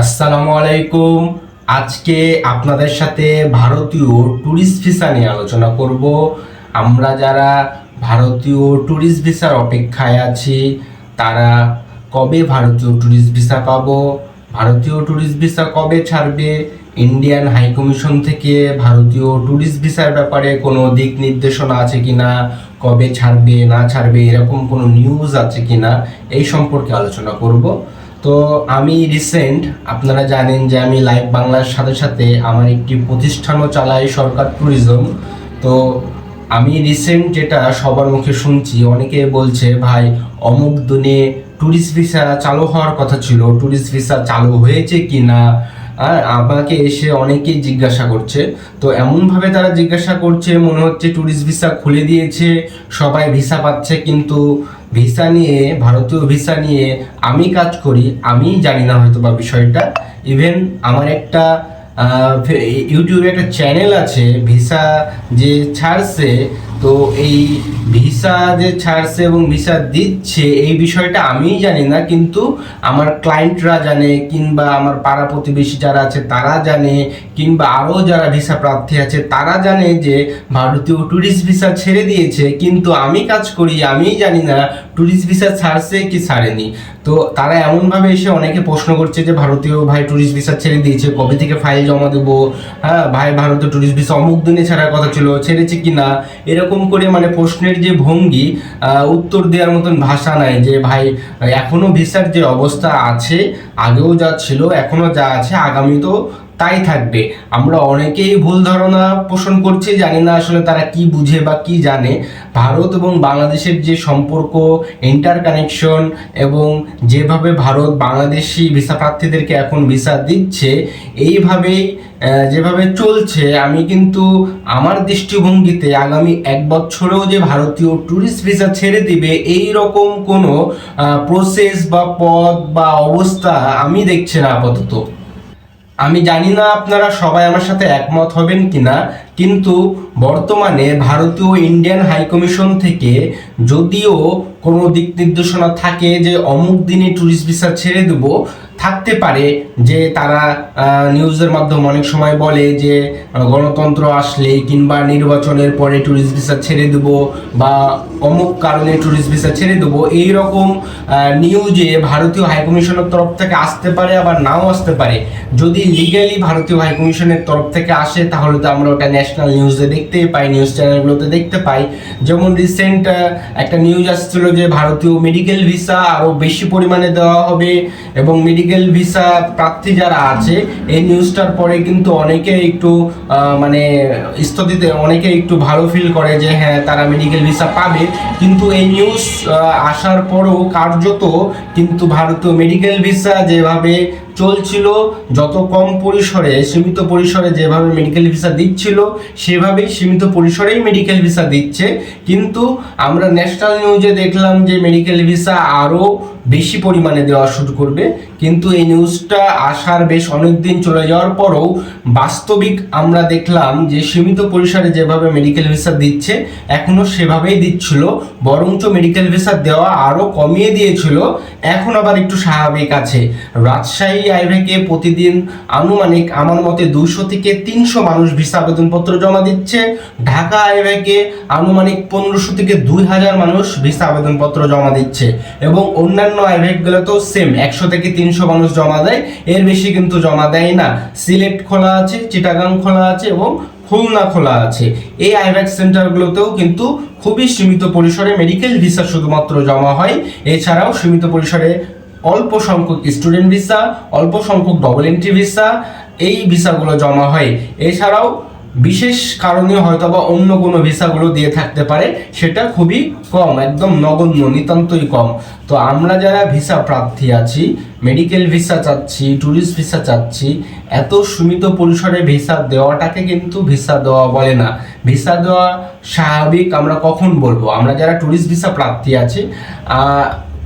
আসসালামু আলাইকুম। আজকে আপনাদের সাথে ভারতীয় ট্যুরিস্ট ভিসা নিয়ে আলোচনা করব। আমরা যারা ভারতীয় ট্যুরিস্ট ভিসার অপেক্ষায় আছি, তারা কবে ভারতীয় ট্যুরিস্ট ভিসা পাবো? ভারতীয় ট্যুরিস্ট ভিসা কবে ছাড়বে? ইন্ডিয়ান হাই কমিশন থেকে ভারতীয় ট্যুরিস্ট ভিসার ব্যাপারে কোনো দিক নির্দেশনা আছে কি না কবে ছাড়বে, না ছাড়বে, এরকম কোনো নিউজ আছে কি না এই সম্পর্কে আলোচনা করব। তো আমি রিসেন্ট আপনারা জানেন যে আমি লাইভ বাংলার সাথে সাথে আমার একটি প্রতিষ্ঠানও চালাই, সরকার ট্যুরিজম তো আমি রিসেন্ট যেটা সবার মুখে শুনছি, অনেকে বলছে, ভাই, অমুক দিনে ট্যুরিস্ট ভিসা চালু হওয়ার কথা ছিল ট্যুরিস্ট ভিসা চালু হয়েছে কি না আর আমাকে এসে অনেকেই জিজ্ঞাসা করছে। তো এমনভাবে তারা জিজ্ঞাসা করছে, মনে হচ্ছে ট্যুরিস্ট ভিসা খুলে দিয়েছে, সবাই ভিসা পাচ্ছে, কিন্তু ভিসা নিয়ে, ভারতীয় ভিসা নিয়ে আমি কাজ করি আমি জানি না হয়তো বা বিষয়টা। ইভেন আমার একটা ইউটিউবে একটা চ্যানেল আছে, ভিসা যে ছাড়ছে তো এই ভিসা যে ছাড়ছে এবং ভিসা দিচ্ছে, এই বিষয়টা আমি জানি না, কিন্তু আমার ক্লায়েন্টরা জানে কিংবা আমার পাড়া প্রতিবেশী যারা আছে তারা জানে, কিংবা আরও যারা ভিসা প্রার্থী আছে তারা জানে যে ভারতীয় ট্যুরিস্ট ভিসা ছেড়ে দিয়েছে, কিন্তু আমি কাজ করি আমি জানি না ট্যুরিস্ট ভিসা ছাড়ছে কি ছাড়েনি? তো তারা এমনভাবে এসে অনেকে প্রশ্ন করছে যে ভারতীয় ভাই ট্যুরিস্ট ভিসা ছেড়ে দিয়েছে, কবে থেকে ফাইল জমা দেবো? হ্যাঁ ভাই ভারতীয় ট্যুরিস্ট ভিসা অমুক দিনে ছাড়ার কথা ছিল, ছেড়েছে কি না? এরকম করে মানে প্রশ্নের যে ভঙ্গি উত্তর দেওয়ার মতন ভাষা নাই যে ভাই, এখনও ভিসার যে অবস্থা আছে, আগেও যা ছিল, এখনও যা আছে, আগামীতেও তাই থাকবে। আমরা অনেকেই ভুল ধারণা পোষণ করছি, জানি না আসলে তারা কি বুঝে বা কি জানে। ভারত এবং বাংলাদেশের যে সম্পর্ক ইন্টার কানেকশন এবং যেভাবে ভারত বাংলাদেশি ভিসা প্রার্থীদেরকে এখন ভিসা দিচ্ছে এইভাবেই যেভাবে চলছে, আমি কিন্তু আমার দৃষ্টিভঙ্গিতে আগামী এক বছরেও যে ভারতীয় ট্যুরিস্ট ভিসা ছেড়ে দিবে এই রকম কোনো প্রসেস বা পথ বা অবস্থা আমি দেখছি না আপাতত। আমি জানি না আপনারা সবাই আমার সাথে একমত হবেন কিনা, কিন্তু বর্তমানে ভারতীয় ইন্ডিয়ান হাই কমিশন থেকে যদিও কোনো দিক নির্দেশনা থাকে যে অমুক দিনে ট্যুরিস্ট ভিসা ছেড়ে দেব থাকতে পারে যে তারা নিউজের মাধ্যমে অনেক সময় বলে যে গণতন্ত্র আসলে কিংবা নির্বাচনের পরে ট্যুরিস্ট ভিসা ছেড়ে দেব বা অমুক কারণে ট্যুরিস্ট ভিসা ছেড়ে দেবো, এইরকম নিউজে ভারতীয় হাইকমিশনের তরফ থেকে আসতে পারে, আবার নাও আসতে পারে। যদি লিগালি ভারতীয় হাইকমিশনের তরফ থেকে আসে, তাহলে তো আমরা ওটা ন্যাশনাল নিউজে দেখতেই পাই নিউজ চ্যানেলগুলোতে দেখতে পাই। যেমন রিসেন্ট একটা নিউজ আসছিল যে, ভারতীয় মেডিকেল ভিসা আরও বেশি পরিমাণে দেওয়া হবে এবং মেডিকেল ভিসা প্রার্থী যারা আছে, এই নিউজটার পরে কিন্তু অনেকে একটু মানে স্থিতিতে অনেকে একটু ভালো ফিল করে যে হ্যাঁ তারা মেডিকেল ভিসা পাবে। কিন্তু এই নিউজ আসার পরও কার্যত কিন্তু ভারতীয় মেডিকেল ভিসা যেভাবে চলছিল, যত কম পরিসরে, সীমিত পরিসরে যেভাবে মেডিকেল ভিসা দিচ্ছিল, সেভাবেই সীমিত পরিসরেই মেডিকেল ভিসা দিচ্ছে। কিন্তু আমরা ন্যাশনাল নিউজে দেখলাম যে মেডিকেল ভিসা আরও বেশি পরিমাণে দেওয়া শুরু করবে। কিন্তু এই নিউজটা আসার বেশ অনেক দিন চলে যাওয়ার পরও বাস্তবিক আমরা দেখলাম যে সীমিত পরিসরে যেভাবে মেডিকেল ভিসা দিচ্ছে এখনও সেভাবেই দিচ্ছিল, বরঞ্চ মেডিকেল ভিসা দেওয়া আরও কমিয়ে দিয়েছিল। এখন আবার একটু স্বাভাবিক আছে। রাজশাহী, আইভেকে প্রতিদিন আনুমানিক আমার মতে দুশো থেকে তিনশো মানুষ ভিসা আবেদনপত্র জমা দিচ্ছে। ঢাকা, আইভেকে আনুমানিক পনেরোশো থেকে দুই হাজার মানুষ ভিসা আবেদনপত্র জমা দিচ্ছে। এবং অন্যান্য আইভেকগুলোতেও সেম একশো থেকে তিনশো মানুষ জমা দেয়। এর বেশি কিন্তু জমা দেয় না। সিলেট খোলা আছে, চিটাগাং খোলা আছে এবং খুলনা খোলা আছে। এই আইভ্যাক্স সেন্টারগুলোতেও কিন্তু খুবই সীমিত পরিসরে মেডিকেল ভিসা শুধুমাত্র জমা হয়। এছাড়াও সীমিত পরিসরে অল্প সংখ্যক স্টুডেন্ট ভিসা, অল্প সংখ্যক ডবল এন্ট্রি ভিসা, এই ভিসাগুলো জমা হয়। এছাড়াও বিশেষ কারণে হয়তো বা অন্য কোনো ভিসাগুলো দিয়ে থাকতে পারে, সেটা খুবই কম, একদম নগণ্য, নিতান্তই কম। তো আমরা যারা ভিসা প্রার্থী আছি, মেডিকেল ভিসা চাচ্ছি, ট্যুরিস্ট ভিসা চাচ্ছি, এত সীমিত পরিসরে ভিসা দেওয়াটাকে কিন্তু ভিসা দেওয়া বলে না। ভিসা দেওয়া স্বাভাবিক, আমরা কখন বলব? আমরা যারা ট্যুরিস্ট ভিসা প্রার্থী আছি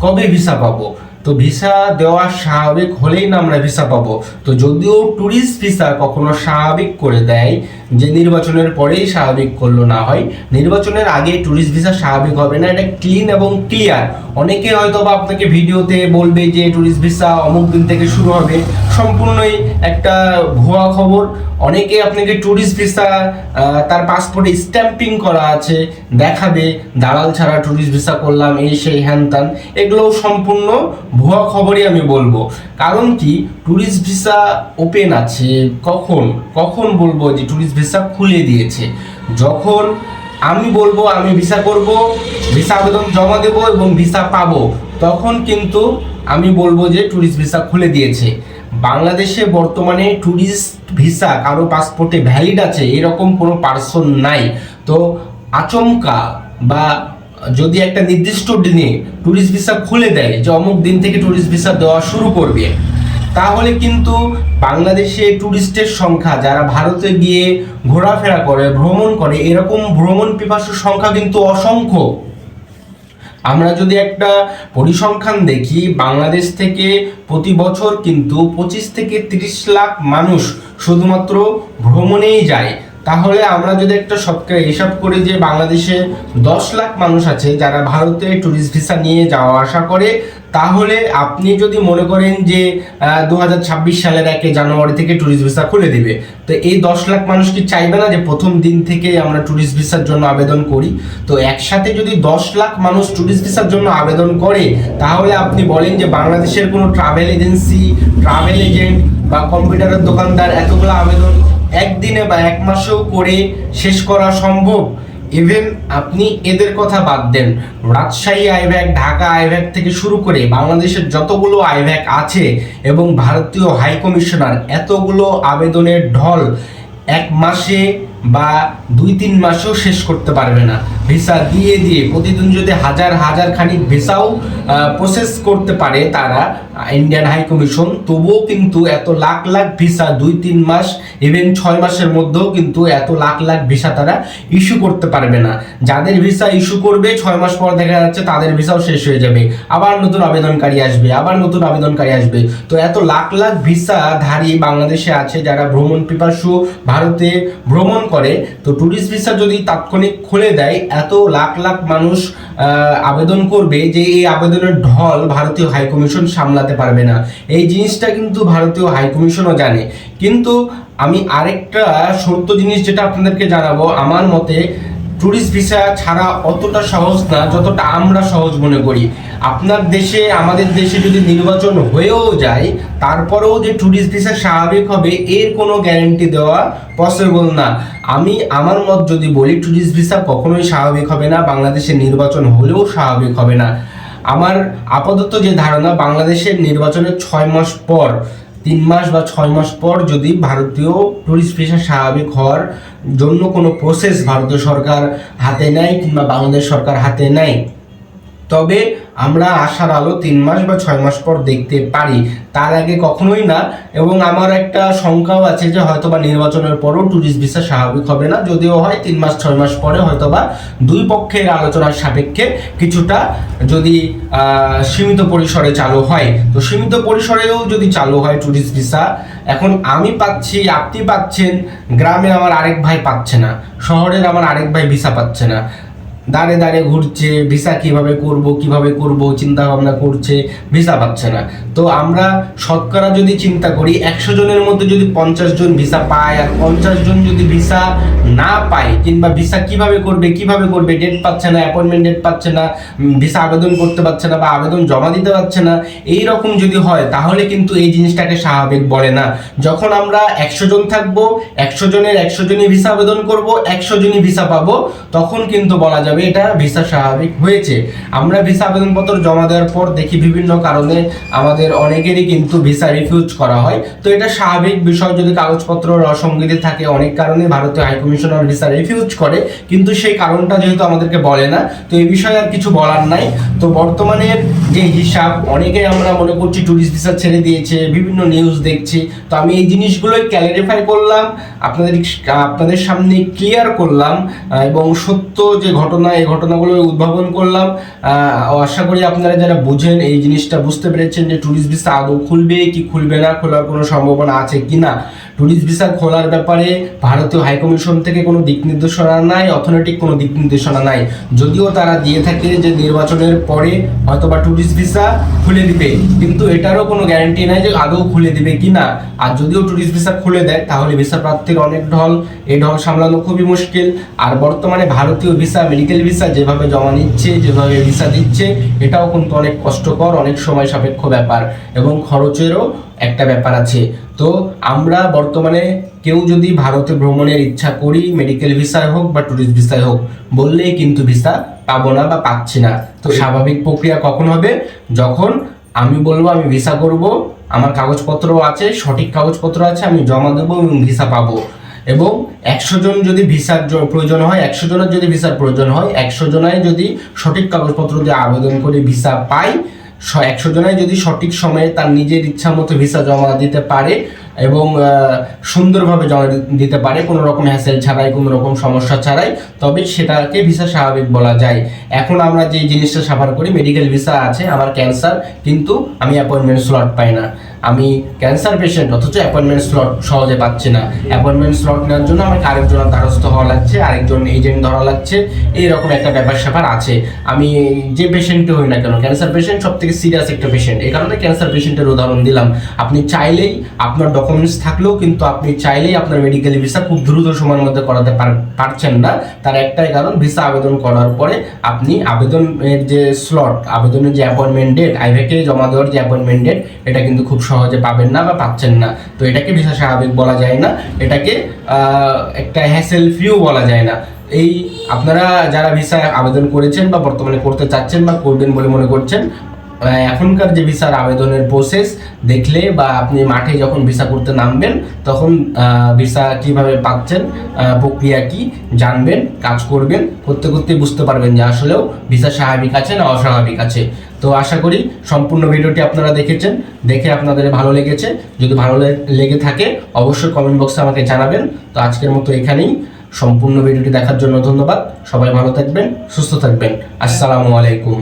কবে ভিসা পাবো? তো ভিসা দেওয়া স্বাভাবিক হলেই না আমরা ভিসা পাবো। তো যদিও ট্যুরিস্ট ভিসা কখনো স্বাভাবিক করে দেয়, যে নির্বাচনের পরেই স্বাভাবিক করল না হয়, নির্বাচনের আগে ট্যুরিস্ট ভিসা স্বাভাবিক হবে না, এটা ক্লিন এবং ক্লিয়ার অনেকে হয়তো বা আপনাকে ভিডিওতে বলবে যে ট্যুরিস্ট ভিসা অমুক দিন থেকে শুরু হবে। সম্পূর্ণই একটা ভুয়া খবর। অনেকে আপনাকে ট্যুরিস্ট ভিসা তার পাসপোর্টে স্ট্যাম্পিং করা আছে, দেখাবে, দালাল ছাড়া ট্যুরিস্ট ভিসা করলাম, এই সেই হ্যান ত্যান। এগুলো সম্পূর্ণ ভুয়া খবরই আমি বলব। কারণ কি ট্যুরিস্ট ভিসা ওপেন আছে। কখন? কখন বলব যে ট্যুরিস্ট ভিসা খুলে দিয়েছে? যখন আমি বলব, আমি ভিসা করব, ভিসা আবেদন জমা দেব এবং ভিসা পাবো। তখন কিন্তু আমি বলব যে ট্যুরিস্ট ভিসা খুলে দিয়েছে। বাংলাদেশে বর্তমানে ট্যুরিস্ট ভিসা কারও পাসপোর্টে ভ্যালিড আছে, এরকম কোনো পার্সন নাই। তো আচমকা বা যদি একটা নির্দিষ্ট দিনে ট্যুরিস্ট ভিসা খুলে দেয়, যে অমুক দিন থেকে ট্যুরিস্ট ভিসা দেওয়া শুরু করবে তাহলে কিন্তু বাংলাদেশে ট্যুরিস্টের সংখ্যা, যারা ভারতে গিয়ে ঘোরাফেরা করে, ভ্রমণ করে, এরকম ভ্রমণ পিপাসুর সংখ্যা কিন্তু অসংখ্য। আমরা যদি একটা পরিসংখ্যান দেখি, বাংলাদেশ থেকে প্রতি বছর কিন্তু পঁচিশ থেকে তিরিশ লাখ মানুষ শুধুমাত্র ভ্রমণেই যায়। তাহলে আমরা যদি একটা সবকে হিসাব করি যে বাংলাদেশে দশ লাখ মানুষ আছে যারা ভারতে ট্যুরিস্ট ভিসা নিয়ে যাওয়া আসা করে, তাহলে আপনি যদি মনে করেন যে দু হাজার ছাব্বিশ সালের একে জানুয়ারি থেকে ট্যুরিস্ট ভিসা খুলে দিবে, তো এই দশ লাখ মানুষ কি চাইবে না যে প্রথম দিন থেকে আমরা ট্যুরিস্ট ভিসার জন্য আবেদন করি? তো একসাথে যদি দশ লাখ মানুষ ট্যুরিস্ট ভিসার জন্য আবেদন করে, তাহলে আপনি বলেন যে বাংলাদেশের কোনো ট্রাভেল এজেন্সি ট্রাভেল এজেন্ট বা কম্পিউটারের দোকানদার এতগুলো আবেদন একদিনে বা এক মাসেও করে শেষ করা সম্ভব। ইভেন আপনি এদের কথা বাদ দেন। রাজশাহী আইভ্যাক ঢাকা আইভ্যাক থেকে শুরু করে বাংলাদেশের যতগুলো আইভ্যাক আছে এবং ভারতীয় হাই কমিশনার, এতগুলো আবেদনের ঢল এক মাসে বা দুই তিন মাসেও শেষ করতে পারবে না। ভিসা দিয়ে দিয়ে প্রতিদিন যদি হাজার হাজার খানিক ভিসাও প্রসেস করতে পারে তারা ইন্ডিয়ান হাই কমিশন তবুও কিন্তু এত লাখ লাখ ভিসা দুই তিন মাস ইভেন ছয় মাসের মধ্যেও কিন্তু এত লাখ লাখ ভিসা তারা ইস্যু করতে পারবে না। যাদের ভিসা ইস্যু করবে, ছয় মাস পর দেখা যাচ্ছে তাদের ভিসাও শেষ হয়ে যাবে। আবার নতুন আবেদনকারী আসবে, আবার নতুন আবেদনকারী আসবে। তো এত লাখ লাখ ভিসা ধারী বাংলাদেশে আছে যারা ভ্রমণ পিপাসু, ভারতে ভ্রমণ করে, তো ট্যুরিস্ট ভিসা যদি তাৎক্ষণিক খুলে দেয়, এত লাখ লাখ মানুষ আবেদন করবে যে এই আবেদনের ঢল ভারতীয় হাইকমিশন সামলাতে পারবে না। এই জিনিসটা কিন্তু ভারতীয় হাইকমিশনও জানে। কিন্তু আমি আরেকটা সত্য জিনিস যেটা আপনাদেরকে জানাব, আমার মতে ট্যুরিস্ট ভিসা ছাড়া অতটা সহজ না, যতটা আমরা সহজ মনে করি। আপনার দেশে, আমাদের দেশে যদি নির্বাচন হয়েও যায়, তারপরেও যে ট্যুরিস্ট ভিসা স্বাভাবিক হবে, এর কোনো গ্যারেন্টি দেওয়া পসিবল না। আমি, আমার মত যদি বলি ট্যুরিস্ট ভিসা কখনোই স্বাভাবিক হবে না, বাংলাদেশে নির্বাচন হলেও স্বাভাবিক হবে না। আমার আপাতত যে ধারণা, বাংলাদেশের নির্বাচনের ছয় মাস পর তিন মাস বা ছয় মাস পর যদি ভারতীয় টুরিস্ট ভিসা স্বাভাবিক হওয়ার জন্য কোনো প্রসেস ভারতীয় সরকার হাতে নেয় কিংবা বাংলাদেশ সরকার হাতে নেয়, তবে আমরা আসার আলো তিন মাস বা ছয় মাস পর দেখতে পারি। তার আগে কখনোই না, এবং আমার একটা শঙ্কাও আছে যে হয়তোবা নির্বাচনের পরও ট্যুরিস্ট ভিসা স্বাভাবিক হবে না। যদিও হয়, তিন মাস, ছয় মাস পরে হয়তো বা দুই পক্ষের আলোচনার সাপেক্ষে কিছুটা যদি সীমিত পরিসরে চালু হয়। তো সীমিত পরিসরেও যদি চালু হয় ট্যুরিস্ট ভিসা এখন আমি পাচ্ছি, আপনি পাচ্ছেন, গ্রামে আমার আরেক ভাই পাচ্ছে না, শহরের আমার আরেক ভাই ভিসা পাচ্ছে না। দাঁড়ে দাঁড়ে ঘুরছে, ভিসা কীভাবে করব কীভাবে করব চিন্তা ভাবনা করছে, ভিসা পাচ্ছে না। তো আমরা শতকরা যদি চিন্তা করি, একশো জনের মধ্যে যদি পঞ্চাশ জন ভিসা পায় আর পঞ্চাশ জন যদি ভিসা না পায়, কিংবা ভিসা কীভাবে করবে কীভাবে করবে ডেট পাচ্ছে না অ্যাপয়েন্টমেন্ট ডেট পাচ্ছে না ভিসা আবেদন করতে পারছে না বা আবেদন জমা দিতে পারছে না, এই রকম যদি হয়, তাহলে কিন্তু এই জিনিসটাকে স্বাভাবিক বলে না। যখন আমরা একশো জন থাকব, একশো জনের একশো জনই ভিসা আবেদন করব, একশো জনই ভিসা পাবো, তখন কিন্তু বলা যাবে এটা ভিসা স্বাভাবিক হয়েছে। আমরা ভিসা আবেদনপত্র জমা দেওয়ার পর দেখি বিভিন্ন কারণে আমাদের অনেকেরই কিন্তু ভিসা রিফিউজ করা হয়। তো এটা স্বাভাবিক বিষয়, যদি কাগজপত্র অসঙ্গতি থাকে, অনেক কারণে ভারতীয় হাইকমিশনার ভিসা রিফিউজ করে। কিন্তু সেই কারণটা যেহেতু আমাদেরকে বলে না, তো এই বিষয়ে আর কিছু বলার নাই। তো বর্তমানে যে হিসাব, অনেকেই আমরা মনে করছি ট্যুরিস্ট ভিসা ছেড়ে দিয়েছে, বিভিন্ন নিউজ দেখছি। তো আমি এই জিনিসগুলোই ক্যালারিফাই করলাম, আপনাদের আপনাদের সামনে ক্লিয়ার করলাম এবং সত্য যে ঘটনা ঘটনা, এই ঘটনাগুলো উদ্ভাবন করলাম। আশা করি আপনারা যারা বুঝেন, এই জিনিসটা বুঝতে পেরেছেন যে ট্যুরিস্ট ভিসা আদৌ খুলবে, কি খুলবে না, খোলার কোনো সম্ভাবনা আছে কি না ট্যুরিস্ট ভিসা খোলার ব্যাপারে ভারতীয় হাইকমিশন থেকে কোনো দিক নির্দেশনা নাই অর্থনৈতিক কোনো দিক নির্দেশনা নাই। যদিও তারা দিয়ে থাকে যে নির্বাচনের পরে হয়তোবা ট্যুরিস্ট ভিসা খুলে দিবে, কিন্তু এটারও কোনো গ্যারান্টি নাই যে আদৌ খুলে দিবে কি না আর যদিও ট্যুরিস্ট ভিসা খুলে দেয়, তাহলে ভিসা প্রার্থীর অনেক ঢল এই ঢল সামলানো খুবই মুশকিল। আর বর্তমানে ভারতীয় ভিসা মেডিকেল ভিসা যেভাবে জমা নিচ্ছে যেভাবে ভিসা দিচ্ছে এটাও কিন্তু অনেক কষ্টকর অনেক সময় সাপেক্ষ ব্যাপার এবং খরচেরও একটা ব্যাপার আছে। তো আমরা বর্তমানে কেউ যদি ভারতে ভ্রমণের ইচ্ছা করি মেডিকেল ভিসায় হোক বা ট্যুরিস্ট ভিসায় হোক বললেই কিন্তু ভিসা পাবো না বা পাচ্ছি না। তো স্বাভাবিক প্রক্রিয়া কখন হবে? যখন আমি বলব আমি ভিসা করব আমার কাগজপত্র আছে সঠিক কাগজপত্র আছে আমি জমা দেবো এবং ভিসা পাবো। এবং একশো জন যদি ভিসার প্রয়োজন হয়, একশো জনের যদি ভিসার প্রয়োজন হয়, একশো জনায় যদি সঠিক কাগজপত্র দিয়ে আবেদন করে ভিসা স- একশো জনায় যদি সঠিক সময়ে তার নিজের ইচ্ছা মতো ভিসা জমা দিতে পারে এবং সুন্দরভাবে জমা দিতে পারে, কোনো রকম হ্যাসেল ছাড়াই, কোনো রকম সমস্যা ছাড়াই, তবে সেটাকে ভিসা স্বাভাবিক বলা যায়। এখন আমরা যে জিনিসটা সাফার করি মেডিকেল ভিসা আছে, আমার ক্যান্সার কিন্তু আমি অ্যাপয়েন্টমেন্ট স্লট পাই না। আমি ক্যান্সার পেশেন্ট অথচ অ্যাপয়েন্টমেন্ট স্লট সহজে পাচ্ছি না। অ্যাপয়েন্টমেন্ট স্লট নেওয়ার জন্য আমাকে আরেকজনের দ্বারস্থ হওয়া লাগছে, আরেকজন এজেন্ট ধরা লাগছে। এইরকম একটা ব্যাপার স্যাপার আছে। আমি যে পেশেন্টকে হই না কেন ক্যান্সার পেশেন্ট সব থেকে সিরিয়াস একটা পেশেন্ট এই কারণে ক্যান্সার পেশেন্টের উদাহরণ দিলাম। আপনি চাইলেই আপনার ডকুমেন্টস থাকলেও কিন্তু আপনি চাইলেই আপনার মেডিকেল ভিসা খুব দ্রুত সময়ের মধ্যে করাতে পার- পারছেন না। তার একটাই কারণ ভিসা আবেদন করার পরে আপনি আবেদনের যে স্লট আবেদনের যে অ্যাপয়েন্টমেন্ট ডেট আইভেকে জমা দেওয়ার যে অ্যাপয়েন্টমেন্ট ডেট এটা কিন্তু খুব সহজে পাবেন না বা পাচ্ছেন না। তো এটাকে ভিসা স্বাভাবিক বলা যায় না। এটাকে একটা হ্যাসেল ফ্রিও বলা যায় না। এই আপনারা যারা ভিসা আবেদন করেছেন বা বর্তমানে করতে চাচ্ছেন বা করবেন বলে মনে করছেন এখনকার যে ভিসার আবেদনের প্রসেস দেখলে বা আপনি মাঠে যখন ভিসা করতে নামবেন, তখন ভিসা কীভাবে পাচ্ছেন প্রক্রিয়া কি জানবেন, কাজ করবেন, করতে করতে বুঝতে পারবেন যে আসলেও ভিসা স্বাভাবিক আছে না অস্বাভাবিক আছে। তো আশা করি সম্পূর্ণ ভিডিওটি আপনারা দেখেছেন। দেখে আপনাদের ভালো লেগেছে। যদি ভালো লেগে থাকে, অবশ্যই কমেন্ট বক্সে আমাকে জানাবেন। তো আজকের মতো এখানেই। সম্পূর্ণ ভিডিওটি দেখার জন্য ধন্যবাদ। সবাই ভালো থাকবেন, সুস্থ থাকবেন। আসসালামু আলাইকুম।